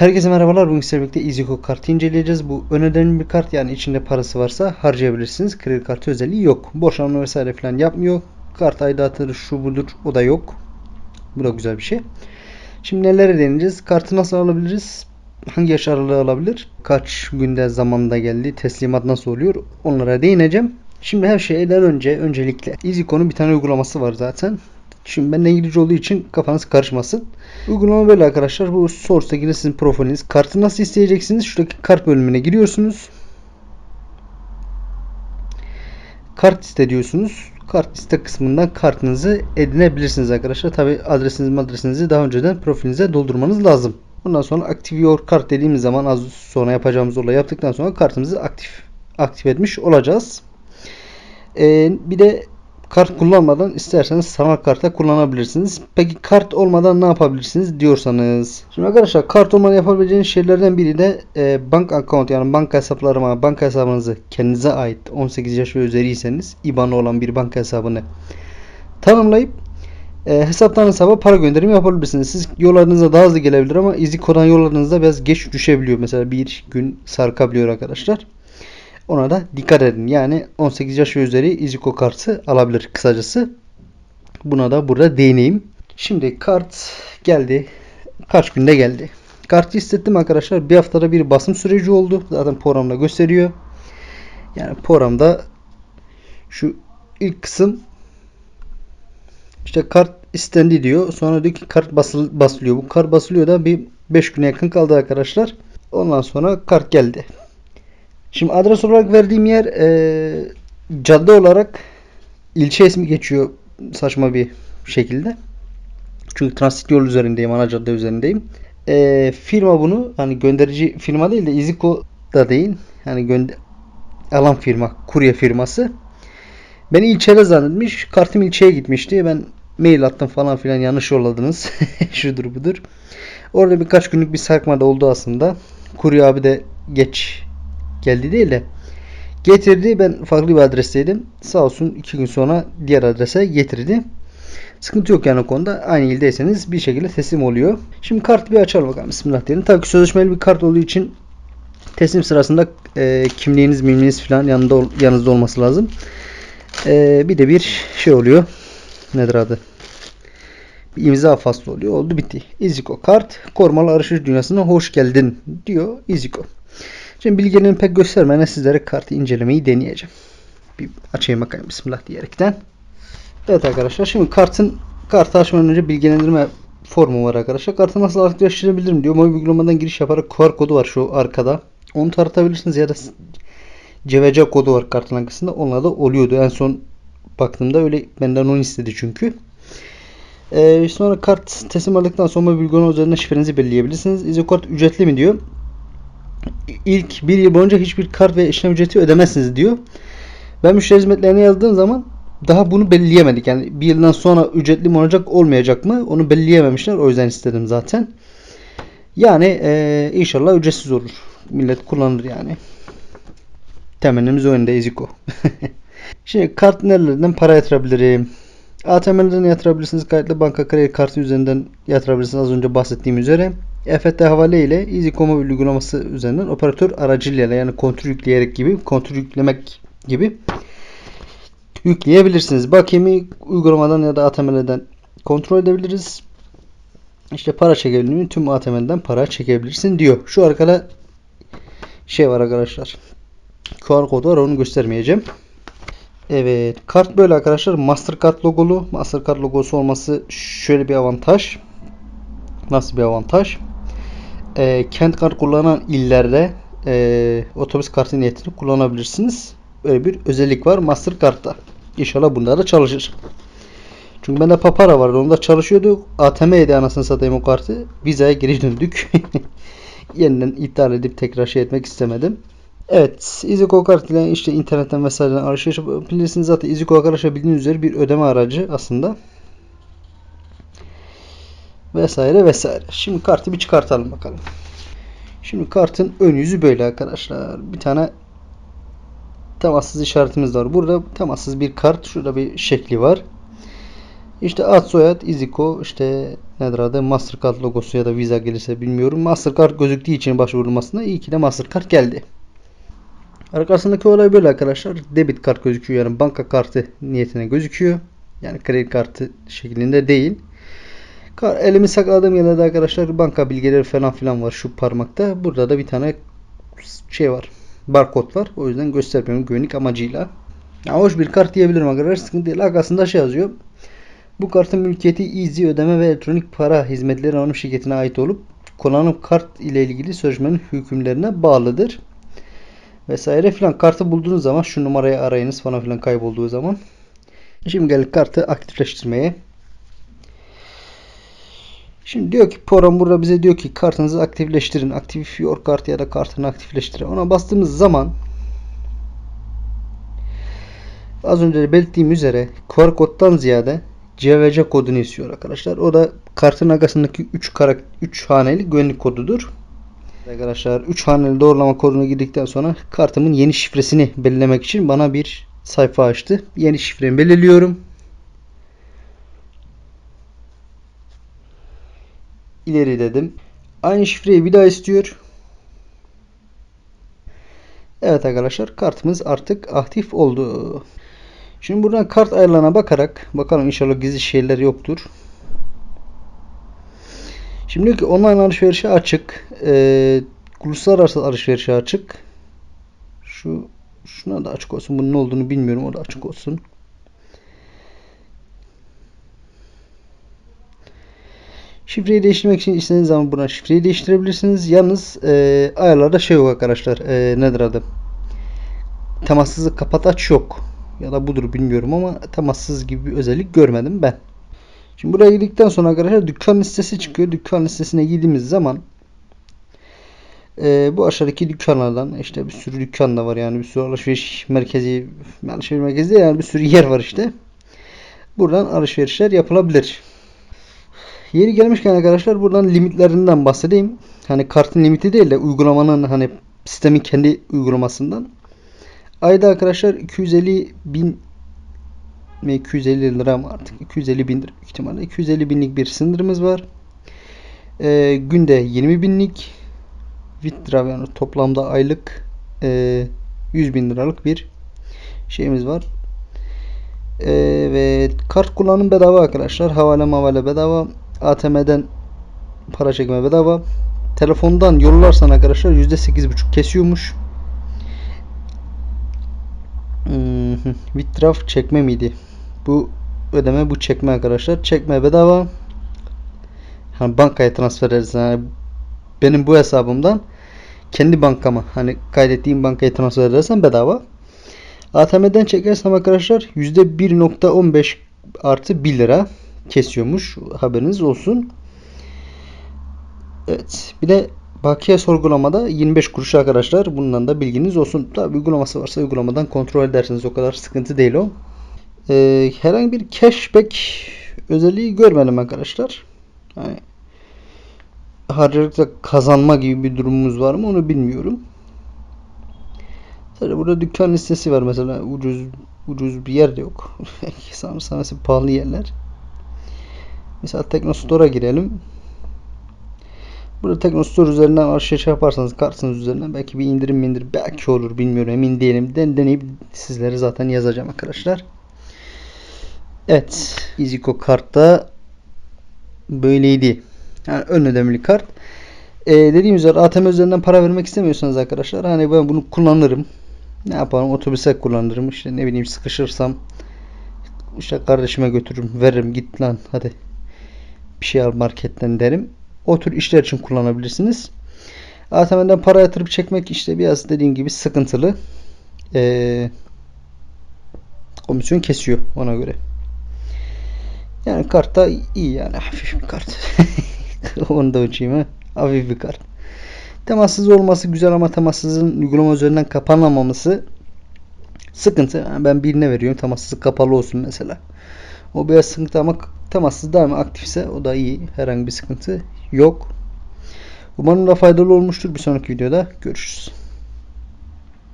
Herkese merhabalar. Bugün sizlerle birlikte EasyCo kartı inceleyeceğiz. Bu önemli bir kart yani içinde parası varsa harcayabilirsiniz. Kredi kartı özelliği yok. Borçlanma vesaire falan yapmıyor. Kart aidatı şu budur o da yok. Bu da güzel bir şey. Şimdi nelere deneyeceğiz? Kartı nasıl alabiliriz? Hangi yaş aralığı alabilir? Kaç günde zamanda geldi? Teslimat nasıl oluyor? Onlara değineceğim. Şimdi her şeyden önce öncelikle EasyCo'nun bir tane uygulaması var zaten. Şimdi ben İngilizce olduğu için kafanız karışmasın. Uygulama böyle arkadaşlar. Bu source'daki de sizin profiliniz. Kartı nasıl isteyeceksiniz? Şuradaki kart bölümüne giriyorsunuz. Kart iste diyorsunuz. Kart iste kısmından kartınızı edinebilirsiniz arkadaşlar. Tabi adresinizi adresinizi daha önceden profilinize doldurmanız lazım. Bundan sonra active your kart dediğimiz zaman az sonra yapacağımız olayı yaptıktan sonra kartımızı aktif aktif etmiş olacağız. Ee, bir de kart kullanmadan isterseniz sanal karta kullanabilirsiniz. Peki kart olmadan ne yapabilirsiniz diyorsanız. Şimdi arkadaşlar kart olmadan yapabileceğiniz şeylerden biri de e, bank account yani banka hesaplarıma banka hesabınızı kendinize ait 18 yaş ve üzeriyseniz IBAN'ı olan bir banka hesabını tanımlayıp e, hesaptan hesaba para gönderimi yapabilirsiniz. Siz yollarınıza daha hızlı gelebilir ama EasyCo'dan yollarınızda biraz geç düşebiliyor. Mesela bir gün sarkabiliyor arkadaşlar. Ona da dikkat edin. Yani 18 yaş üzeri iziko kartı alabilir kısacası. Buna da burada değineyim. Şimdi kart geldi. Kaç günde geldi. Kartı istedim arkadaşlar. Bir haftada bir basım süreci oldu. Zaten programda gösteriyor. Yani programda şu ilk kısım işte kart istendi diyor. Sonra diyor ki kart basıl, basılıyor. Bu kart basılıyor da bir 5 güne yakın kaldı arkadaşlar. Ondan sonra kart geldi. Şimdi adres olarak verdiğim yer e, cadde olarak ilçe ismi geçiyor saçma bir şekilde. Çünkü transit yol üzerindeyim, ana cadde üzerindeyim. E, firma bunu hani gönderici firma değil de Iziko da değil. Yani gönder alan firma, kurye firması. Beni ilçede zannetmiş. Kartım ilçeye gitmişti. Ben mail attım falan filan yanlış yolladınız. Şudur budur. Orada birkaç günlük bir sarkma da oldu aslında. Kurye abi de geç geldi değil de getirdi. Ben farklı bir adresteydim. Sağ olsun iki gün sonra diğer adrese getirdi. Sıkıntı yok yani o konuda. Aynı ildeyseniz bir şekilde teslim oluyor. Şimdi kartı bir açalım bakalım. Bismillah diyelim. Tabii ki sözleşmeli bir kart olduğu için teslim sırasında e, kimliğiniz, mimliğiniz falan yanında yanınızda olması lazım. E, bir de bir şey oluyor. Nedir adı? Bir imza faslı oluyor. Oldu bitti. Iziko kart korumalı arayış dünyasına hoş geldin diyor Iziko. Şimdi bilgilerini pek göstermeden sizlere kartı incelemeyi deneyeceğim. Bir açayım bakayım bismillah diyerekten. Evet arkadaşlar şimdi kartın kartı açmadan önce bilgilendirme formu var arkadaşlar. Kartı nasıl aktifleştirebilirim diyor. Mobil uygulamadan giriş yaparak QR kodu var şu arkada. Onu taratabilirsiniz ya da CVC kodu var kartın arkasında. Onunla da oluyordu. En son baktığımda öyle benden onu istedi çünkü. Ee, sonra kart teslim aldıktan sonra mobil uygulama üzerinden şifrenizi belirleyebilirsiniz. İzokart ücretli mi diyor ilk bir yıl boyunca hiçbir kart ve işlem ücreti ödemezsiniz diyor. Ben müşteri hizmetlerine yazdığım zaman daha bunu belirleyemedik. Yani bir yıldan sonra ücretli mi olacak olmayacak mı onu belirleyememişler. O yüzden istedim zaten. Yani e, inşallah ücretsiz olur. Millet kullanır yani. Temennimiz o yönde Eziko. Şimdi kart nerelerden para yatırabilirim? ATM'lerden yatırabilirsiniz. Kayıtlı banka kredi kartı üzerinden yatırabilirsiniz. Az önce bahsettiğim üzere. EFT havale ile EasyCom mobil uygulaması üzerinden operatör aracılığıyla yani kontrol yükleyerek gibi kontrol yüklemek gibi yükleyebilirsiniz. Bakimi uygulamadan ya da ATM'den kontrol edebiliriz. İşte para çekebildiğini tüm ATM'den para çekebilirsin diyor. Şu arkada şey var arkadaşlar. QR kodu var onu göstermeyeceğim. Evet kart böyle arkadaşlar. Mastercard logolu. Mastercard logosu olması şöyle bir avantaj. Nasıl bir avantaj? E, kent kart kullanan illerde e, otobüs kartı niyetini kullanabilirsiniz. Böyle bir özellik var Mastercard'da. İnşallah bunda da çalışır. Çünkü bende Papara vardı. Onda çalışıyordu. ATM'ydi anasını satayım o kartı. Viza'ya geri döndük. Yeniden iptal edip tekrar şey etmek istemedim. Evet. EasyCo kart ile işte internetten vesaire alışveriş yapabilirsiniz. Zaten EasyCo arkadaşlar bildiğiniz üzere bir ödeme aracı aslında vesaire vesaire. Şimdi kartı bir çıkartalım bakalım. Şimdi kartın ön yüzü böyle arkadaşlar. Bir tane temassız işaretimiz var. Burada temassız bir kart. Şurada bir şekli var. İşte ad soyad, iziko, işte nedir adı Mastercard logosu ya da Visa gelirse bilmiyorum. Mastercard gözüktüğü için başvurulmasında iyi ki de Mastercard geldi. Arkasındaki olay böyle arkadaşlar. Debit kart gözüküyor yani banka kartı niyetine gözüküyor. Yani kredi kartı şeklinde değil. Elimi sakladığım yerlerde arkadaşlar banka bilgileri falan filan var şu parmakta. Burada da bir tane şey var. Barkod var. O yüzden göstermiyorum güvenlik amacıyla. Ya hoş bir kart diyebilirim arkadaşlar. Sıkıntı değil. Arkasında şey yazıyor. Bu kartın mülkiyeti Easy ödeme ve elektronik para hizmetleri anonim şirketine ait olup kullanım kart ile ilgili sözleşmenin hükümlerine bağlıdır. Vesaire filan. Kartı bulduğunuz zaman şu numarayı arayınız falan filan kaybolduğu zaman. Şimdi geldik kartı aktifleştirmeye. Şimdi diyor ki program burada bize diyor ki kartınızı aktifleştirin. Aktif your kart ya da kartını aktifleştirin. Ona bastığımız zaman az önce belirttiğim üzere QR koddan ziyade CVC kodunu istiyor arkadaşlar. O da kartın arkasındaki 3 karak 3 haneli güvenlik kodudur. Arkadaşlar 3 haneli doğrulama kodunu girdikten sonra kartımın yeni şifresini belirlemek için bana bir sayfa açtı. Yeni şifremi belirliyorum. İleri dedim. Aynı şifreyi bir daha istiyor. Evet arkadaşlar kartımız artık aktif oldu. Şimdi buradan kart ayarlarına bakarak bakalım inşallah gizli şeyler yoktur. Şimdi diyor ki online alışverişe açık. Ee, uluslararası alışverişe açık. Şu şuna da açık olsun. Bunun ne olduğunu bilmiyorum. O da açık olsun. Şifreyi değiştirmek için istediğiniz zaman buradan şifreyi değiştirebilirsiniz. Yalnız e, ayarlarda şey yok arkadaşlar. E, nedir adı? Temassızlık kapat aç yok. Ya da budur bilmiyorum ama temassız gibi bir özellik görmedim ben. Şimdi buraya girdikten sonra arkadaşlar dükkan listesi çıkıyor. Dükkan listesine girdiğimiz zaman e, bu aşağıdaki dükkanlardan işte bir sürü dükkan da var yani bir sürü alışveriş merkezi alışveriş merkezi yani bir sürü yer var işte. Buradan alışverişler yapılabilir. Yeri gelmişken arkadaşlar buradan limitlerinden bahsedeyim. Hani kartın limiti değil de uygulamanın hani sistemin kendi uygulamasından. Ayda arkadaşlar 250 bin ve 250 lira mı artık 250 bindir büyük ihtimalle 250 binlik bir sınırımız var. Ee, günde 20 binlik withdraw yani toplamda aylık e, 100 bin liralık bir şeyimiz var. Ee, ve kart kullanım bedava arkadaşlar. Havale mavale bedava. ATM'den para çekme bedava. Telefondan yollarsan arkadaşlar %8.5 kesiyormuş. Hmm, Withdraw çekme miydi? Bu ödeme bu çekme arkadaşlar. Çekme bedava. Hani bankaya transfer edersin. Yani benim bu hesabımdan kendi bankama hani kaydettiğim bankaya transfer edersen bedava. ATM'den çekersem arkadaşlar %1.15 artı 1 lira kesiyormuş. Haberiniz olsun. Evet. Bir de bakiye sorgulamada 25 kuruş arkadaşlar. Bundan da bilginiz olsun. Tabi uygulaması varsa uygulamadan kontrol edersiniz. O kadar sıkıntı değil o. Ee, herhangi bir cashback özelliği görmedim arkadaşlar. Yani harcadıkça kazanma gibi bir durumumuz var mı onu bilmiyorum. Sadece burada dükkan listesi var mesela ucuz ucuz bir yer de yok. Sanırsam mesela pahalı yerler. Mesela Teknostore'a girelim. Burada Teknostore üzerinden alışveriş yaparsanız kartınız üzerinden belki bir indirim indir belki olur bilmiyorum emin değilim. Den deneyip sizlere zaten yazacağım arkadaşlar. Evet. EasyCo kartta böyleydi. Yani ön ödemeli kart. Ee, dediğim üzere ATM üzerinden para vermek istemiyorsanız arkadaşlar hani ben bunu kullanırım. Ne yaparım? Otobüse kullanırım. İşte ne bileyim sıkışırsam işte kardeşime götürürüm. Veririm git lan hadi bir şey al marketten derim. O tür işler için kullanabilirsiniz. ATM'den para yatırıp çekmek işte biraz dediğim gibi sıkıntılı. Ee, komisyon kesiyor ona göre. Yani kart da iyi yani hafif bir kart. Onu da uçayım ha. Hafif bir kart. Temassız olması güzel ama temassızın uygulama üzerinden kapanamaması sıkıntı. Yani ben birine veriyorum temassızı kapalı olsun mesela. O biraz sıkıntı ama temassız daima aktifse o da iyi. Herhangi bir sıkıntı yok. Umarım da faydalı olmuştur. Bir sonraki videoda görüşürüz.